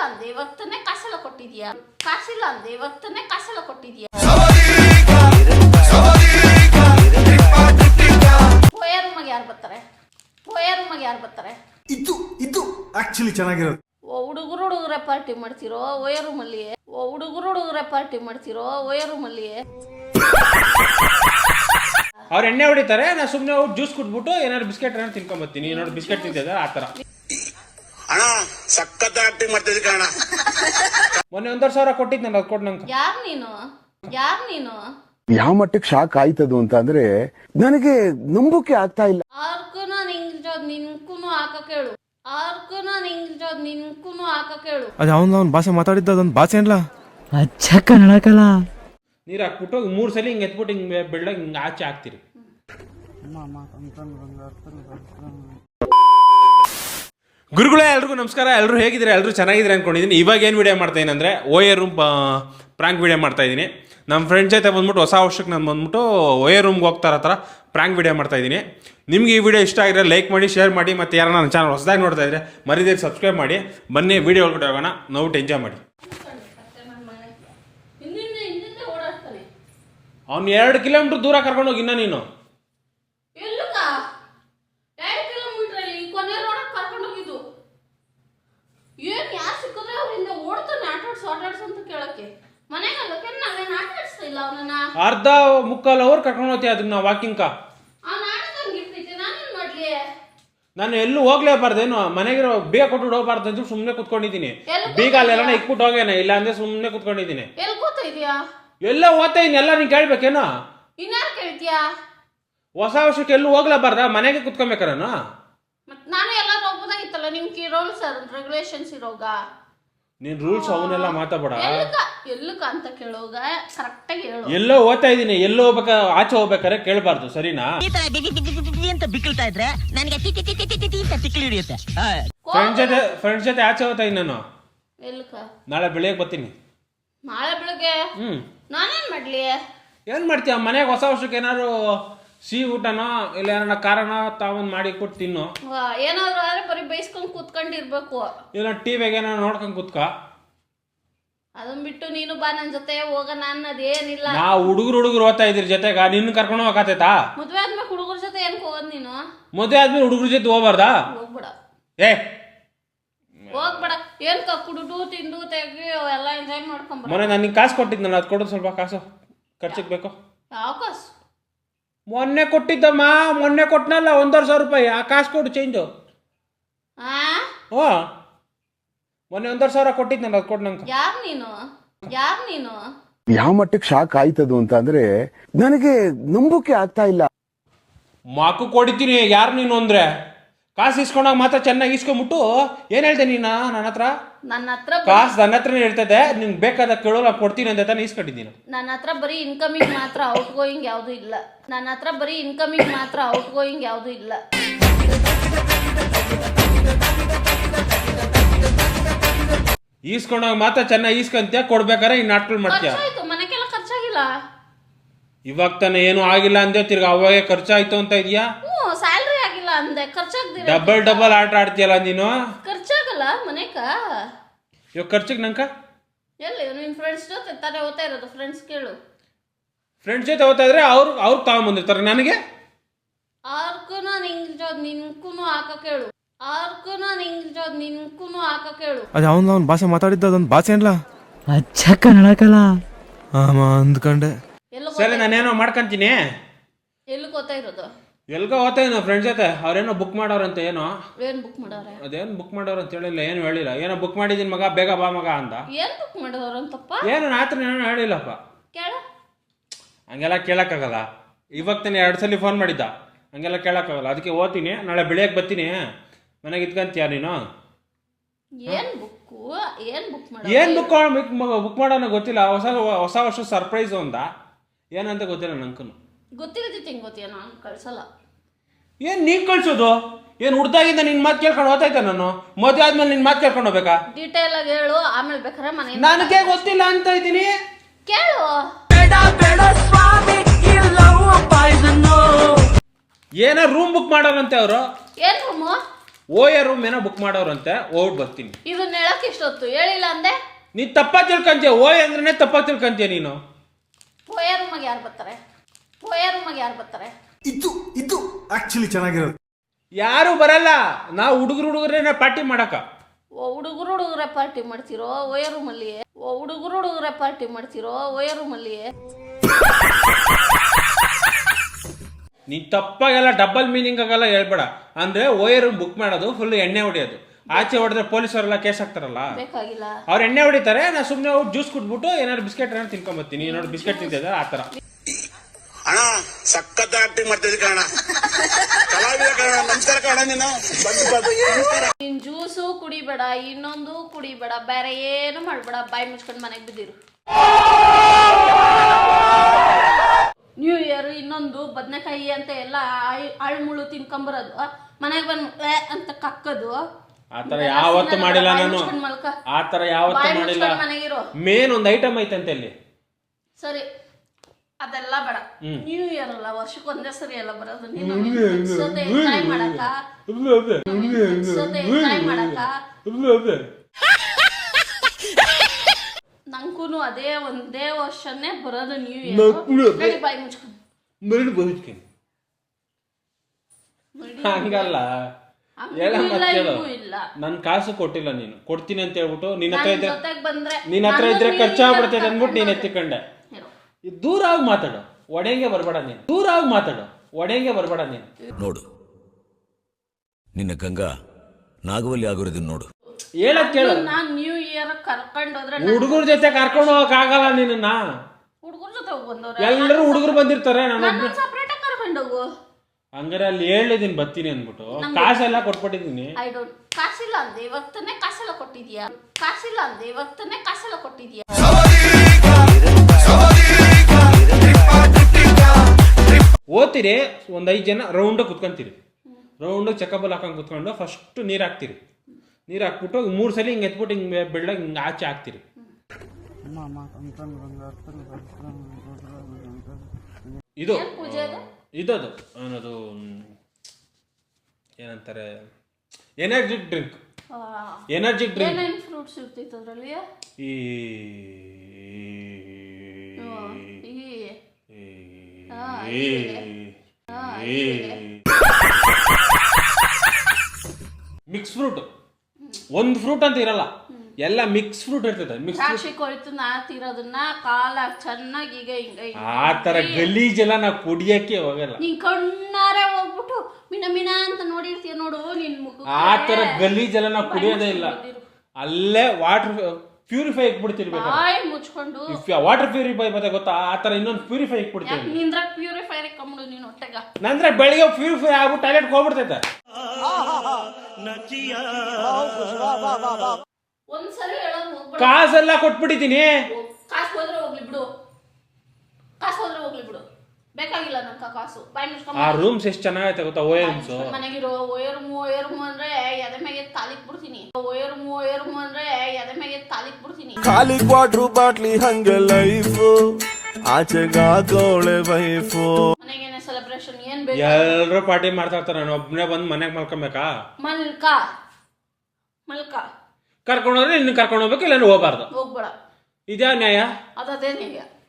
ಕಾಸಿಲ್ಲ ಅಂದೆ ಇವಾಗ್ತಾನೆ ಕಾಸೆಲ್ಲ ಕೊಟ್ಟಿದ್ಯಾ? ಕಾಸಿಲ್ಲ ಅಂದೆ ಇವಾಗ್ತಾನೆ ಕಾಸೆಲ್ಲ ಕೊಟ್ಟಿದ್ಯಾ? ರೂಮಗೆ ಯಾರು ಬರ್ತಾರೆ? ರೂಮಗೆ ಯಾರು ಬರ್ತಾರೆ? ಇದು ಇದು ಆಕ್ಚುಲಿ ಚೆನ್ನಾಗಿರೋದು. ಓ ಹುಡುಗರು ಹುಡುಗರ ಪಾರ್ಟಿ ಮಾಡ್ತಿರೋ ಓಯ ರೂಮಲ್ಲಿ ಓ ಹುಡುಗರು ಹುಡುಗರ ಪಾರ್ಟಿ ಮಾಡ್ತಿರೋ ಓಯ ರೂಮಲ್ಲಿ ಅವ್ರು ಎಣ್ಣೆ ಹೊಡಿತಾರೆ ನಾ ಸುಮ್ಮನೆ ಜ್ಯೂಸ್ ಕುಟ್ಬಿಟ್ಟು ಏನಾದ್ರು ಬಿಸ್ಕೆಟ್ ಏನಾದ್ರು ತಿನ್ಕೊಂಬತ್ತೀನಿ ನೋಡಿ ಬಿಸ್ಕೆಟ್ ತಿಂತಿದ್ದಾರೆ ಆ ಥರ ಅಣ್ಣ ಸಖತ್ ಆಕ್ಟಿಂಗ್ ಮಾಡ್ತಿದ್ದೆ ಕಣ ಮೊನ್ನೆ ಒಂದೂವರೆ ಸಾವಿರ ಕೊಟ್ಟಿದ್ನಲ್ಲ ಅದು ಕೊಡ್ ನಂಗೆ. ಯಾರ್ ನೀನು? ಯಾರ್ ನೀನು? ಯಾವ ಮಟ್ಟಕ್ಕೆ ಶಾಕ್ ಆಯ್ತದು ಅಂತ ಅಂದ್ರೆ ನನಗೆ ನಂಬುಕೆ ಆಗ್ತಾ ಇಲ್ಲ. ಆರ್ಕು ನಾನು ಇಂಗ್ಲಿಜೋದ್ ನಿನ್ಕೂನು ಹಾಕಕ್ ಹೇಳು ಆರ್ಕು ನಾನು ಇಂಗ್ಲಿಜೋದ್ ನಿನ್ಕೂನು ಹಾಕಕ್ ಹೇಳು ಅದು ಅವನ ಅವ್ನ ಭಾಷೆ ಮಾತಾಡಿದ್ದ ಅದೊಂದು ಭಾಷೆ ಅಲ್ಲ? ಅಚ್ಚ ಕನ್ನಡಕಲ್ಲ ನೀರು ಹಾಕ್ಬಿಟ್ಟು ಮೂರು ಸಲ ಹಿಂಗೆ ಎತ್ಬಿಟ್ಟು ಹಿಂಗೆ ಬೆಳ್ಳಗೆ ಹಿಂಗೆ ಆಚೆ ಹಾಕ್ತೀರಿ. ಗುರುಗಳೇ ಎಲ್ರಿಗೂ ನಮಸ್ಕಾರ. ಎಲ್ಲರೂ ಹೇಗಿದ್ದೀರಾ? ಎಲ್ಲರೂ ಚೆನ್ನಾಗಿದ್ದೀರಾ ಅಂದ್ಕೊಂಡಿದ್ದೀನಿ ಇವಾಗ ಏನು ವಿಡಿಯೋ ಮಾಡ್ತಾ ಅಂದರೆ ಓಯರ್ ರೂಮ್ ಪ್ರಾಂಕ್ ವಿಡಿಯೋ ಮಾಡ್ತಾ ಇದ್ದೀನಿ. ನಮ್ಮ ಫ್ರೆಂಡ್ ಜೊತೆ ಬಂದ್ಬಿಟ್ಟು ಹೊಸ ವರ್ಷಕ್ಕೆ ನಾನು ಬಂದ್ಬಿಟ್ಟು ಓಯರ್ ರೂಮ್ಗೆ ಹೋಗ್ತಾರ ಹತ್ರ ಪ್ರಾಂಕ್ ವಿಡಿಯೋ ಮಾಡ್ತಾ ಇದ್ದೀನಿ. ನಿಮಗೆ ಈ ವಿಡಿಯೋ ಇಷ್ಟ ಆಗಿದ್ರೆ ಲೈಕ್ ಮಾಡಿ ಶೇರ್ ಮಾಡಿ ಮತ್ತು ಯಾರು ನನ್ನ ಚಾನಲ್ ಹೊಸದಾಗಿ ನೋಡ್ತಾ ಇದ್ರೆ ಮರಿದೇ ಸಬ್ಸ್ಕ್ರೈಬ್ ಮಾಡಿ. ಬನ್ನಿ ವೀಡಿಯೋ ಒಳಗಡೆ ಹೋಗೋಣ. ನೋಟ್ ಎಂಜಾಯ್ ಮಾಡಿ. ಅವ್ನು ಎರಡು ಕಿಲೋಮೀಟ್ರ್ ದೂರ ಕರ್ಕೊಂಡು ಹೋಗಿ ಇನ್ನ ನೀನು ಎಲ್ಲುಗ ಎರಡು ಕಿಲೋಮೀಟರ್ ಅಲ್ಲಿ ಕೊನೆ ರೋಡಕ್ ಕರ್ಕೊಂಡು ಹೋಗಿದ್ದು ಏನ್ ಯಾರು ಸಿಕ್ಕಿದ್ರೆ ಅವರಿಂದ ಓಡ್ತಾನೆ ಆಟ ಆಡ್ಸು ಆಟ ಆಡ್ಸು ಅಂತ ಕೇಳಕ್ಕೆ ಮನೆಗಲ್ಲ ನಾವೇನು ಆಟ ಆಡಿಸ್ತಾ ಇಲ್ಲ ಅವನನ್ನ ಅರ್ಧ ಮುಕ್ಕಾಲು ಅವರ್ ಕರ್ಕೊಂಡು ಹೋಗ್ತೀವಿ ಅದನ್ನ ವಾಕಿಂಗ್ಕ ಇರ್ತೈತೆ ನಾನೇನ್ ಮಾಡ್ಲಿ? ನಾನು ಎಲ್ಲೂ ಹೋಗ್ಲೇಬಾರ್ದೇನು ಮನೆಗೆ ಬೇಗ ಕೊಟ್ಟು ಹೋಗ್ಬಾರ್ದು ಅಂತ ಸುಮ್ಮನೆ ಕುತ್ಕೊಂಡಿದ್ದೀನಿ. ಬೀಗ ಅಲ್ಲೆಲ್ಲ ಇಕ್ಬಿಟ್ಟು ಹೋಗೇನ ಇಲ್ಲ ಅಂದ್ರೆ ಸುಮ್ಮನೆ ಕುತ್ಕೊಂಡಿದ್ದೀನಿ. ಎಲ್ಲಿ ಓದ್ತಾ ಇದ್ದೀನಿ ಎಲ್ಲ ನೀನು ಕೇಳ್ಬೇಕೇನು? ಹೊಸ ವರ್ಷಕ್ಕೆ ಎಲ್ಲೂ ಹೋಗ್ಲೇಬಾರ್ದ? ಮನೆಗೆ ಕುತ್ಕೊಬೇಕಾರನು ಮತ್ ನಾನು ಎಲ್ಲ ಹೋಗ್ಬೋದಾಗಿತ್ತಲ್ಲ? ನಿಮ್ಗೆ ರೂಲ್ಸ್ ರೆಗ್ಯುಲೇಷನ್ಸ್ ಇರೋಗ ನೀನ್ ರೂಲ್ಸ್ ಅವನ್ನೆಲ್ಲ ಮಾತಾಡ ಎಲ್ಲಕ ಅಂತ ಕೇಳೋಗ ಕರೆಕ್ಟಾಗಿ ಹೇಳು. ಎಲ್ಲೋ ಓದ್ತಾ ಇದೀನಿ ಎಲ್ಲೋ ಹೋಗ್ಬೇಕ ಆಚೆ ಹೋಗ್ಬೇಕಾರೆ ಕೇಳಬಾರ್ದು ಸರಿನಾ? ಈ ತರ ಬಿಗಿ ಬಿಗಿ ಬಿಗಿ ಬಿಗಿ ಅಂತ ಬಿಕ್ಕಳ್ತಾ ಇದ್ರೆ ನನಗೆ ಟಿ ಟಿ ಟಿ ಟಿ ಟಿ ಟಿ ಅಂತ ತಿಕ್ಲಿ ಹಿಡಿಯುತ್ತೆ. ಫ್ರೆಂಡ್ ಫ್ರೆಂಡ್ಸ್ ಜೊತೆ ಫ್ರೆಂಡ್ ಜೊತೆ ಆಚೆ ಹೋಗ್ತಾ ಇದ್ದೀನಿ ನಾನು. ನಾಳೆ ಬೆಳಿಗ್ಗೆ ಬರ್ತೀನಿ. ನಾಳೆ ಬೆಳಿಗ್ಗೆ? ಹ್ಮ್. ನಾನೇನ್ ಮಾಡ್ಲಿ? ಏನ್ ಮಾಡ್ತೀಯ? ಮನೆಗೆ ಹೊಸ ವರ್ಷಕ್ಕೆ ಏನಾದ್ರು ಸಿಹಿ ಊಟನೋ ಇಲ್ಲ ಏನಾರ ಕಾರಣ ತಾವೊಂದು ಮಾಡಿ ಕೊಟ್ಟು ತಿನ್ನು. ಏನಾದ್ರು ಆದ್ರೆ ಬರೀ ಬೈಸ್ಕೊಂಡ್ ಕೂತ್ಕೊಂಡಿರ್ಬೇಕು. ಇಲ್ಲ ಟಿವಿಗೆ ಏನೋ ನೋಡ್ಕೊಂಡ್ ಕುತ್ಕ. ಅದನ್ ಬಿಟ್ಟು ನೀನು ಬಾ ನನ್ ಜೊತೆ ಹೋಗೋಣ ಅನ್ನೋದೇನಿಲ್ಲ ನಾ ಹುಡುಗರು ಹುಡುಗರು ಓದ್ತಾ ಇದ್ರಿ ಜೊತೆಗ ನಿನ್ನ ಕರ್ಕೊಂಡು ಹೋಗತ್ತೈತಾ ಮದ್ವೆ ಆದ್ಮೇಲೆ ಹುಡುಗರ ಜೊತೆ ಏನ್ ಹೋಗೋದ್ ನೀನು? ಮದುವೆ ಆದ್ಮೇಲೆ ಹುಡುಗರ ಜೊತೆ ಹೋಗ್ಬಾರ್ದಾ? ಹೋಗ್ಬೇಡ. ಏ! ಹೋಗ್ಬೇಡ. ಏನ್ ಕುಡುದು ತಿಂದು ತೆಗಿ ಎಲ್ಲ ಎಂಜಾಯ್ ಮಾಡ್ಕೊಂಬ ಮೊನ್ನೆ ನಾನು ನಿಂಗೆ ಕಾಸು ಕೊಟ್ಟಿದ್ನಲ್ಲ ನಾನು ಅದು ಕೊಡು ಸ್ವಲ್ಪ ಕಾಸು. ಖರ್ಚಿಗೆ ಬೇಕು? ಯಾವ ಕಾಸು? ಮೊನ್ನೆ ಕೊಟ್ಟಿದ್ದಮ್ಮ ಮೊನ್ನೆ ಕೊಟ್ಟನಲ್ಲ ಒಂದೂವರೆ ಸಾವಿರ ರೂಪಾಯಿ. ಆ ಕಾಸು ಕೊಡು ಚೇಂಜು ಆ? ಹ್ಞೂ ಮೊನ್ನೆ ಒಂದೂವರೆ ಸಾವಿರ ಕೊಟ್ಟಿದ್ನಲ್ಲ ಅದು ಕೊಟ್ಟು ನಂಗೆ. ಯಾರು ನೀನು? ಯಾರು ನೀನು? ಯಾವ ಮಟ್ಟಕ್ಕೆ ಶಾಕ್ ಆಯ್ತದು ಅಂತ ಅಂದ್ರೆ ನನಗೆ ನಂಬುಕೆ ಆಗ್ತಾ ಇಲ್ಲ. ಮಾಕು ಕೊಡಿತೀನಿ ಯಾರು ನೀನು ಅಂದ್ರೆ? ಕಾಸು ಇಸ್ಕೊಂಡಾಗ ಮಾತ್ರ ಚೆನ್ನಾಗಿ ಇಸ್ಕೊಂಬಿಟ್ಟು ಏನು ಹೇಳ್ದೆ ನೀನು ನನ್ನ ಹತ್ರ? ನನ್ನ ಹತ್ರ ಕಾಸು ನನ್ನ ಹತ್ರನೇ ಇರ್ತದೆ ನಿಂಗೆ ಬೇಕಾದ ಕೇಳೋ ನಾನು ಕೊಡ್ತೀನಿ ಅಂತ ತಾನೇ ಇಸ್ಕೊಂಡಿದ್ದೀನಿ ನನ್ನ ಹತ್ರ ಬರೀ ಇನ್ಕಮಿಂಗ್ ಮಾತ್ರ ಔಟ್ ಗೋಯಿಂಗ್ ಯಾವುದು ಇಲ್ಲ. ನನ್ನ ಹತ್ರ ಬರೀ ಇನ್ಕಮಿಂಗ್ ಮಾತ್ರ ಔಟ್ ಗೋಯಿಂಗ್ ಯಾವುದು ಇಲ್ಲ. ಈಸ್ಕೊಂಡಾಗ ಮಾತ್ರ ಚೆನ್ನಾಗಿ ಈಸ್ಕೊಂತೀಯ? ಕೊಡ್ಬೇಕಾರೆ ಈ ನಾಟ್ಗಳು ಮಾಡ್ತೀಯ? ಖರ್ಚಾಯ್ತು ಮನೆಗೆಲ್ಲ ಖರ್ಚಾಗಿಲ್ಲ. ಇವಾಗ ತಾನೇ ಏನು ಆಗಿಲ್ಲ ಅಂದೆ ತಿರ್ಗ ಅವಾಗೆ ಖರ್ಚಾಯ್ತು ಅಂತ ಇದೆಯಾ? ಅಂದೆ ಖರ್ಚಾಗ್ದಿರ ಡಬಲ್ ಡಬಲ್ ಆಟ ಆಡ್ತೀಯಲ್ಲ ನೀನು? ಖರ್ಚಾಗಲ್ಲ ಮನೆಕ. ಇವಾಗ ಖರ್ಚಿಗೆ ನಂಕ? ಎಲ್ಲಿ? ನಿನ್ ಫ್ರೆಂಡ್ಸ್ ಜೊತೆ ತಾನೇ ಓದ್ತಾ ಇರೋದು ಫ್ರೆಂಡ್ಸ್ ಕೇಳು. ಫ್ರೆಂಡ್ಸ್ ಜೊತೆ ಹೋಗ್ತಾ ಇದ್ರೆ ಅವ್ರು ಅವ್ರು ತಗೊಂಬಂದಿರ್ತಾರೆ ನನಗೆ? ಆರ್ಕು ನಾನು ಜೊತೆ ನಿನ್ಕೂನು ಹಾಕ ಕೇಳು. ಆರ್ಕು ನಾನು ಜೊತೆ ನಿನ್ಕೂನು ಹಾಕ ಕೇಳು. ಅದು ಅವ್ನು ಅವ್ನ ಭಾಷೆ ಮಾತಾಡಿದ್ದ ಅದೊಂದು ಭಾಷೆ ಏನ್ಲ? ಅಚ್ಚ ಕನ್ನಡಕಲ್ಲ ಆಮ ಅಂದ್ಕೊಂಡೆ. ಎಲ್ಲ ಸರಿ ನಾನೇನೋ ಮಾಡ್ಕೊಂತೀನಿ. ಎಲ್ಲಿ ಗೊತ್ತಾ ಇರೋದು ಎಲ್ಗೋ ಹೋಗ್ತಾ ಇದ್ದೀನಿ ಫ್ರೆಂಡ್ಸ್ ಜೊತೆ ಅವ್ರೇನೋ ಬುಕ್ ಮಾಡೋರಂತೆ ಏನೋ? ಏನ್ ಬುಕ್ ಮಾಡವ್ರೆ ಅದೇನು ಬುಕ್ ಮಾಡೋರು ಅಂತ ಹೇಳಿಲ್ಲ ಏನು ಹೇಳಿಲ್ಲ. ಏನೋ ಬುಕ್ ಮಾಡಿದ್ದೀನಿ ಮಗ ಬೇಗ ಬಾ ಮಗ ಅಂತ ಏನ್ ಬುಕ್ ಮಾಡಿದವ್ರ ಅಂತಪ್ಪ ಏನು ರಾತ್ರಿ ಏನೋ ಹೇಳಿಲ್ಲಪ್ಪ. ಕೇಳ. ಹಂಗೆಲ್ಲ ಕೇಳಕ್ಕಾಗಲ್ಲ. ಇವಾಗ ತಾನೆ ಎರಡು ಸಲ ಫೋನ್ ಮಾಡಿದ್ದ. ಹಂಗೆಲ್ಲ ಕೇಳಕ್ಕಾಗಲ್ಲ. ಅದಕ್ಕೆ ಓದ್ತೀನಿ ನಾಳೆ ಬೆಳಿಗ್ಗೆ ಬರ್ತೀನಿ. ಮನೆಗೆ ಇದ್ಕಂತೀಯ ನೀನು? ಏನ್ ಬುಕ್ ಏನ್ ಬುಕ್ ಮಾಡ ಏನು ಬುಕ್ ಬುಕ್ ಮಾಡೋಣ ಗೊತ್ತಿಲ್ಲ. ಹೊಸ ಹೊಸ ವರ್ಷ ಸರ್ಪ್ರೈಸ್ ಒಂದ. ಏನಂತ ಗೊತ್ತಿಲ್ಲ ನಂಗೂ ಗೊತ್ತಿಲ್ಲದಿತ್ತು ಹಿಂಗ್ ಗೊತ್ತಿಯ ನಾನು ಕಳ್ಸಲ್ಲ. ಏನು ನೀನು ಕಳ್ಸೋದು? ಏನು ಹುಡ್ದಾಗಿಂದ ನಿನ್ನ ಮಾತು ಕೇಳ್ಕೊಂಡು ಹೋಗ್ತೈತೆ ನಾನು? ಮದುವೆ ಆದ್ಮೇಲೆ ನಿನ್ನ ಮಾತು ಕೇಳ್ಕೊಂಡು ಹೋಗ್ಬೇಕಾ? ಡೀಟೇಲ್ ಆಗಿ ಹೇಳು ಆಮೇಲೆ ಬೇಕಾದ್ರೆ ಮನೆ ನನಗೆ ಗೊತ್ತಿಲ್ಲ ಅಂತ ಇದ್ದೀನಿ. ಕೇಳು. ಏನೋ ರೂಮ್ ಬುಕ್ ಮಾಡೋರಂತೆ ಅವರು? ಏನ್ ರೂಮು ಓಯ ರೂಮ್ ಏನೋ ಬುಕ್ ಮಾಡೋರಂತೆ ಹೋಗ್ಬಿಟ್ಟು ಬರ್ತೀನಿ. ಇದನ್ನ ಹೇಳಕ್ ಇಷ್ಟೊತ್ತು ಹೇಳಿಲ್ಲ ಅಂದೆ ನೀ ತಪ್ಪಾಗಿ ತಿಳ್ಕೊಂತೀಯ? ಓಯ್ ಅಂದ್ರೆ ತಪ್ಪಾಗಿ ತಿಳ್ಕೊಂತೀಯ ನೀನು? ಓಯ ರೂಮಾಗ ಯಾರು ಬರ್ತಾರೆ? ರೂಮಾಗ ಯಾರು ಬರ್ತಾರೆ? ಇದು ಇದು ಆಕ್ಚುಲಿ ಚೆನ್ನಾಗಿರೋದು. ಯಾರು ಬರಲ್ಲ. ನಾವು ಹುಡುಗರು ಹುಡುಗರೇನೆ ಪಾರ್ಟಿ ಮಾಡಕ ಓ ಹುಡುಗರು ಹುಡುಗರ ಪಾರ್ಟಿ ಮಾಡ್ತಿರೋ? ಓಯ ರೂಮಲ್ಲಿ ಓ ಹುಡುಗರು ಹುಡುಗರ ಪಾರ್ಟಿ ಮಾಡ್ತಿರೋ? ಓಯ ರೂಮಲ್ಲಿ ನೀನ್ ತಪ್ಪಾಗೆಲ್ಲ ಡಬಲ್ ಮೀನಿಂಗ್ ಆಗಲ್ಲ ಹೇಳ್ಬೇಡ. ಅಂದ್ರೆ ಓಯರ್ ಬುಕ್ ಮಾಡೋದು ಫುಲ್ ಎಣ್ಣೆ ಹೊಡಿಯೋದು. ಆಚೆ ಹೊಡೆದ್ರೆ ಪೊಲೀಸರೆಲ್ಲ ಕೇಸ್ ಹಾಕ್ತಾರಲ್ಲ? ಬೇಕಾಗಿಲ್ಲ. ಅವ್ರು ಎಣ್ಣೆ ಹೊಡಿತಾರೆ ನಾ ಸುಮ್ಮನೆ ಜ್ಯೂಸ್ ಕುಟ್ಬಿಟ್ಟು ಏನಾದ್ರು ಬಿಸ್ಕೆಟ್ ಏನಾದ್ರು ತಿನ್ಕೊಂಬತ್ತೀನಿ. ಏನಾದ್ರು ಬಿಸ್ಕೆಟ್ ತಿಂತಿದ್ದ ಆ ಥರ. ಅಣ್ಣ ಸಖತ್ ಆಕ್ಟಿಂಗ್ ಮಾಡ್ತಿದ್ದೆ ಕಣ ಕಲಾವಿದ ಕಣ ನಮಸ್ಕಾರ ಕಣ ನೀನು. ನಿನ್ ಜ್ಯೂಸು ಕುಡಿಬೇಡ ಇನ್ನೊಂದು ಕುಡಿಬೇಡ ಬೇರೆ ಏನು ಮಾಡ್ಬೇಡ ಬಾಯಿ ಮುಚ್ಕೊಂಡು ಮನೆಗೆ ಬಿದ್ದಿರು. ನ್ಯೂ ಇಯರ್ ಇನ್ನೊಂದು ಬದನೆಕಾಯಿ ಅಂತ ಎಲ್ಲ ಅಳ್ಮುಳು ತಿನ್ಕೊಂಬರೋದು. ಮನೆಗೆ ಬಂದು ಬಂದ್ ಅಂತ ಕಕ್ಕದು. ಆತರ ಯಾವತ್ತು ಮಾಡಿಲ್ಲ ನಾನು. ಆತರ ಮಲ್ಕ. ಯಾವತ್ತು ಮಾಡಿಲ್ಲ. ಮೇನ್ ಒಂದು ಐಟಮ್ ಅಂತ ಇಲ್ಲಿ ಸರಿ. ಅದೆಲ್ಲ ಬೇಡ ನ್ಯೂ ಇಯರ್ ಅಲ್ಲ ವರ್ಷಕ್ಕೆ ಒಂದೇ ಸರಿ ಎಲ್ಲ ಬರೋದು ನೀನು ಸೋತೆ ಎಂಜಾಯ್ ಮಾಡಕ ಸೋತೆ ಎಂಜಾಯ್ ಮಾಡಕ ನಂಗೂನು ಅದೇ ಒಂದೇ ವರ್ಷನೇ ಬರೋದು ನ್ಯೂ ಇಯರ್ ಬಾಯಿ ಮುಚ್ಕೊಂಡು ಮರಳು ಬದುಕ್ತೀನಿ ಹಂಗಲ್ಲ ನನ್ ಕಾಸು ಕೊಟ್ಟಿಲ್ಲ ನೀನು ಕೊಡ್ತೀನಿ ಅಂತ ಹೇಳ್ಬಿಟ್ಟು ನಿನ್ನ ಹತ್ರ ಇದ್ರೆ ನಿನ್ನ ಹತ್ರ ಇದ್ರೆ ಖರ್ಚಾಗ್ಬಿಡ್ತೈತೆ ಅಂದ್ಬಿಟ್ಟು ನೀನ್ ಎತ್ತಿಕೊಂಡೆ ದೂರ ಆಗಿ ಮಾತಾಡು. ಒಡೆಯಂಗೆ ಬರಬೇಡ ನೀನು. ದೂರ ಆಗಿ ಮಾತಾಡು. ಒಡೆಯಂಗೆ ಬರಬೇಡ ನೀನು. ನೋಡು. ನಿನ್ನ ಗಂಗಾ ನಾಗವಲ್ಲಿ ಆಗಿರೋದನ್ನ ನೋಡು. ಹೇಳಕ್ ಕೇಳು. ನಾನ್ ನ್ಯೂ ಇಯರ್ ಕರ್ಕೊಂಡು ಹೋದ್ರೆ ಹುಡುಗರ ಜೊತೆ ಕರ್ಕೊಂಡು ಹೋಗಕ್ ಆಗಲ್ಲ ನಿನ್ನ ಹುಡುಗರ ಜೊತೆ ಹೋಗ್ ಬಂದವ್ರೆ? ಎಲ್ಲರೂ ಹುಡುಗರು ಬಂದಿರ್ತಾರೆ ನಾನು ನನ್ನ ಸಪ್ರೇಟ್ ಆಗಿ ಕರ್ಕೊಂಡು ಹೋಗು. ಹಂಗಾರೆ ಅಲ್ಲಿ ಹೇಳಿದೀನಿ ಬರ್ತೀನಿ ಅಂದ್ಬಿಟ್ಟು. ಕಾಸೆಲ್ಲ ಕೊಟ್ಬಿಟ್ಟಿದ್ದೀನಿ. ಐ ಡೋಂಟ್ ಕಾಸಿಲ್ಲ ಅಂದೆ ಇವತ್ತನ್ನೇ ತಾನೇ ಕಾಸೆಲ್ಲ ಕೊಟ್ಟಿದ್ಯಾ? ಕಾಸಿಲ್ಲ ಅಂದೆ ಇವತ್ತನೇ ತಾನೇ ಕಾಸೆಲ್ಲ ಕೊಟ್ಟಿದ್ಯಾ? ಓದ್ತೀರಿ ಒಂದು ಐದು ಜನ ರೌಂಡ್ ಕುತ್ಕೊಂತೀರಿ. ರೌಂಡ್ ಚೆಕಬಲ್ ಹಾಕೊಂಡು ಕುತ್ಕೊಂಡು ಫಸ್ಟ್ ನೀರು ಹಾಕ್ತೀರಿ. ನೀರು ಹಾಕ್ಬಿಟ್ಟು ಮೂರು ಸಲ ಹಿಂಗೆ ಎತ್ಬಿಟ್ಟು ಹಿಂಗೆ ಬೆಳ್ಳಗ್ ಹಿಂಗೆ ಆಚೆ ಹಾಕ್ತೀರಿ. ಇದು ಇದದು ಅನ್ನೋದು ಏನಂತಾರೆ energetic drink energetic drink fruits ಇರ್ತಿತ್ತು ಈ ಈ. ಈ ಮಿಕ್ಸ್ ಫ್ರೂಟ್ ಒಂದು ಫ್ರೂಟ್ ಅಂತ ಇರಲ್ಲ. ಎಲ್ಲ ಮಿಕ್ಸ್ ಫ್ರೂಟ್ ಇರ್ತದೆ. ಮಿಕ್ಸ್ ದ್ರಾಕ್ಷಿ ಕೊಯ್ತು ನಾತಿರೋದನ್ನ ಕಾಲ ಚೆನ್ನಾಗಿ ಈಗ ಹಿಂಗ ಆ ತರ ಗಲೀಜೆಲ್ಲ ನಾವು ಕುಡಿಯಕ್ಕೆ ಹೋಗಲ್ಲ. ನೀನ್ ಕಣ್ಣಾರೆ ಹೋಗ್ಬಿಟ್ಟು ಮಿನ ಮಿನ ಅಂತ ನೋಡಿರ್ತೀಯ ನೋಡು ನಿನ್ ಮುಖ ಆ ತರ ಗಲೀಜೆಲ್ಲ ನಾವು ಕುಡಿಯೋದೇ ಇಲ್ಲ. ಅಲ್ಲೇ ವಾಟರ್ ಪ್ಯೂರಿಫೈ ಇಟ್ಬಿಡ್ತಿರ್ಬೇಕು ಬಾಯಿ ಮುಚ್ಕೊಂಡು. ವಾಟರ್ ಪ್ಯೂರಿಫೈ ಮತ್ತೆ ಗೊತ್ತಾ ಆ ತರ ಇನ್ನೊಂದು ಪ್ಯೂರಿಫೈ ಇಟ್ಬಿಡ್ತೀವಿ ಯಾಕೆ ನಿಂದ್ರ ಪ್ಯೂರಿಫೈರ್ ಕಮ್ಮಡು ನೀನ್ ಹೊಟ್ಟೆಗ? ನಂದ್ರೆ ಬೆಳಿಗ್ಗೆ ಪ್ಯೂರಿಫೈ ಆಗ್ಬಿಟ್ಟು ಟಾಯ್ಲೆಟ್ ಹೋಗ್ಬಿಡ್ತೈತೆ. ಒಂದ್ಸರಿ ಹೇಳೋದು ಹೋಗ್ಬೇಡ ಕಾಸೆಲ್ಲ ಕೊಟ್ಬಿಟ್ಟಿದ್ದೀನಿ. ಕಾಸು ಹೋದ್ರೆ ಹೋಗ್ಲಿ ಬಿಡು. ಕಾಸು ಹೋದ್ರೆ ಹೋಗ್ಲಿ ಬಿಡು. ಬೇಕಾಗಿಲ್ಲ ನಂಕ ಕಾಸು. ಬಾಯಿ ಮುಚ್ಕೊಂಡ್ ಆ ರೂಮ್ಸ್ ಎಷ್ಟು ಚೆನ್ನಾಗೈತೆ ಗೊತ್ತಾ ಓಯರ್ ರೂಮ್ಸ್ ಮನೆಗಿರೋ ಓಯರ್ ಮೂ ಅಂದ್ರೆ ಎದೆ ತಾಲಿಕ್ ಬಿಡ್ತೀನಿ ಒಯರ್ಮು ಒಯರ್ಮು ಅಂದ್ರೆ ಎದೆ ಮೇಲೆ ತಾಲಿಕ್ ಬಿಡ್ತೀನಿ ಖಾಲಿ ಕ್ವಾಟ್ರು ಬಾಟ್ಲಿ ಹಂಗ ಲೈಫು. ಆಚೆಗಾಕೋಳೆ ವೈಫು. ಮನೆಗೇನೆ ಸೆಲೆಬ್ರೇಷನ್ ಏನ್ ಬೇಕು? ಎಲ್ಲರೂ ಪಾರ್ಟಿ ಮಾಡ್ತಾ ಇರ್ತಾರೆ ನಾನು ಒಬ್ಬನೇ ಬಂದು ಮನೆಗೆ ಮಲ್ಕೊಬೇಕಾ? ಮಲ್ಕ. ಮಲ್ಕ. ಕರ್ಕೊಂಡು ಹೋದ್ರೆ ಇನ್ನು ಕರ್ಕೊಂಡು ಹೋಗ್ಬೇಕು ಇಲ್ಲ ಹೋಗ್ಬಾರ್ದು. ಹೋಗ್ಬೇಡ. ಇದ್ಯಾ ನ್ಯಾಯ? ಅದೇನಿಗೆ ಕಾಲ್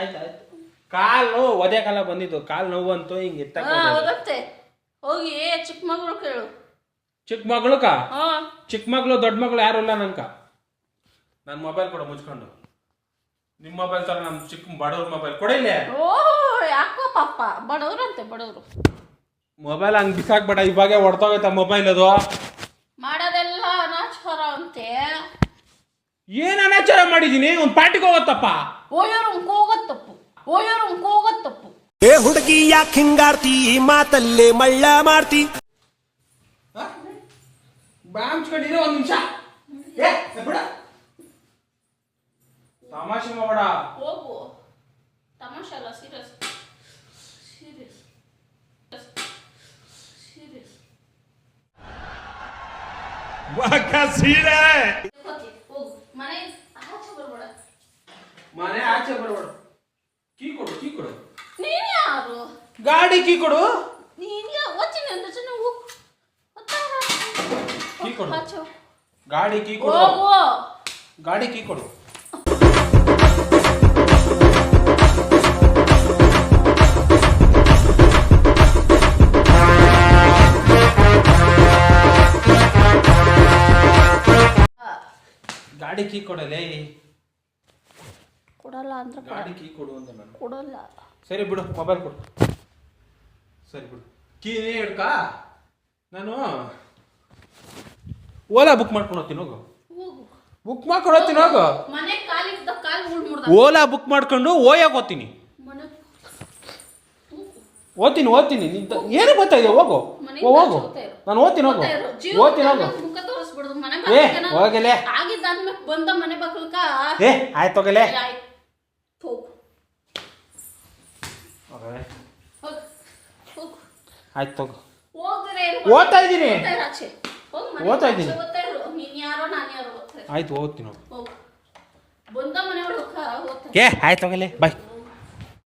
ಆಯ್ತು ಆಯ್ತು ಕಾಲು ಒದೆ ಕಾಲ ಬಂದಿದ್ದು. ಕಾಲು ನೋವು ಅಂತೂ ಹಿಂಗೆ ಎತ್ತ ಹಾ ಹೋಗತ್ತೆ ಹೋಗಿ ಚಿಕ್ಕ ಮಗಳು ಕೇಳು. ಚಿಕ್ಕ ಮಗಳು ಕಾ ಹಾ. ಚಿಕ್ಕ ಮಗಳು ದೊಡ್ಡ ಮಗಳು ಯಾರು ಇಲ್ಲ ನನ್ಕ. ನನ್ನ ಮೊಬೈಲ್ ಕೊಡು ಮುಚ್ಕೊಂಡು. ನಿಮ್ಮ ಮೊಬೈಲ್ ತರ ನಮ್ಮ ಚಿಕ್ಕ ಬಡವ್ರ ಮೊಬೈಲ್ ಕೊಡಿಲ್ಲ ಓ ಯಾಕೋ ಪಾಪ. ಬಡವ್ರಂತೆ ಬಡವ್ರು. ಮೊಬೈಲ್ ಹಂಗ್ ಬಿಸಾಕ್ಬೇಡ ಇವಾಗೆ ಹೊಡ್ತೋಗೈತ ಮೊಬೈಲ್ ಅದು. ಮಾಡೋದೆಲ್ಲ ಅನಾಚಾರ ಅಂತೆ. ಏನ್ ಅನಾಚಾರ ಮಾಡಿದೀನಿ? ಒಂದ್ ಪಾರ್ಟಿಗೆ ಹೋಗತ್ತಪ್ಪ. ಓಯೋರು ಹೋಗೋದ್ ತಪ್ಪು ಓಯೋರು ಹೋಗೋದ್ ತಪ್ಪು. ಏ ಹುಡುಗಿ ಯಾಕೆ ಹಿಂಗಾರ್ತಿ ಈ ಮಾತಲ್ಲೇ ಮಳ್ಳ ಮಾಡ್ತಿ. ಬಾಂಚ್ಕೊಂಡಿರೋ ಒಂದ್ ನಿಮಿಷ. ತಮಾಷೆ ಮಾಡಬೇಡ ಹೋಗು. ತಮಾಷೆ ಅಲ್ಲ ಸೀರಿಯಸ್ ಸೀರಿಯಸ್ ಸೀರಿಯಸ್ ಹೋಗು. ಮನೆ ಆಚೆ ಬರ್ಬೇಡ ಮನೆ ಆಚೆ ಬರಬೇಡ ಕೀ ಕೊಡು ಕೀ ಕೊಡು ನೀನ್ ಯಾರು ಗಾಡಿ ಕೀ ಕೊಡು ನೀನ್ ಯಾ ಓದ್ತೀನಿ ಅಂತ ಜನ ಹೋಗು ಕೀ ಕೊಡು ಆಚೆ ಗಾಡಿ ಕೀ ಕೊಡು ಹೋಗು ಗಾಡಿ ಕೀ ಕೊಡು ಗಾಡಿ ಕೀ ಕೊಡಲೇ ಕೊಡಲ್ಲ ಅಂದ್ರೆ ಕೊಡ- ಗಾಡಿ ಕೀ ಕೊಡು ಅಂತ ನಾನು ಕೊಡಲ್ಲ. ಸರಿ ಬಿಡು ಮೊಬೈಲ್ ಕೊಡು. ಸರಿ ಬಿಡು. ಕೀ ನೀ ಹಿಡ್ಕ? ನಾನು ಓಲಾ ಬುಕ್ ಮಾಡ್ಕೊಂಡು ಹೋಗ್ತೀನಿ ಹೋಗು. ಹೋಗು. ಬುಕ್ ಮಾಡ್ಕೊಂಡು ಹೋಗ್ತೀನಿ ಹೋಗು. ಮನೆ ಕಾಲಿದ್ದ ಕಾಲು ಮುಳ್ ಮುಡ್ದ ಓಲಾ ಬುಕ್ ಮಾಡ್ಕೊಂಡು ಓಯಾಗ ಓದ್ತೀನಿ. ಮನೆ ಓದ್ತೀನಿ ಓದ್ತೀನಿ. ನಿಂತ ಏನು ಗೊತ್ತಾ ಇದೆ? ಹೋಗು. ಹೋಗು. ನಾನು ಓದ್ತೀನಿ ಹೋಗು. ಓದ್ತೀನಿ ಹೋಗು. ಏ, ಹೋಗಲೇ. ಬಂದ ಮನೆ ಏ ಆಯ್ತು ಹೋಗಲೇ ಆಯ್ತು ಹೋಗು ಆಯ್ತು ತಗೋ ಓದ್ತಾ ಇದ್ದೀನಿ. ಓದ್ತಾ ಇದ್ದೀನಿ. ಆಯ್ತು ಓದ್ತೀನಿ ಏ ಆಯ್ತು ಹೋಗಲೇ. ಬಾಯ್.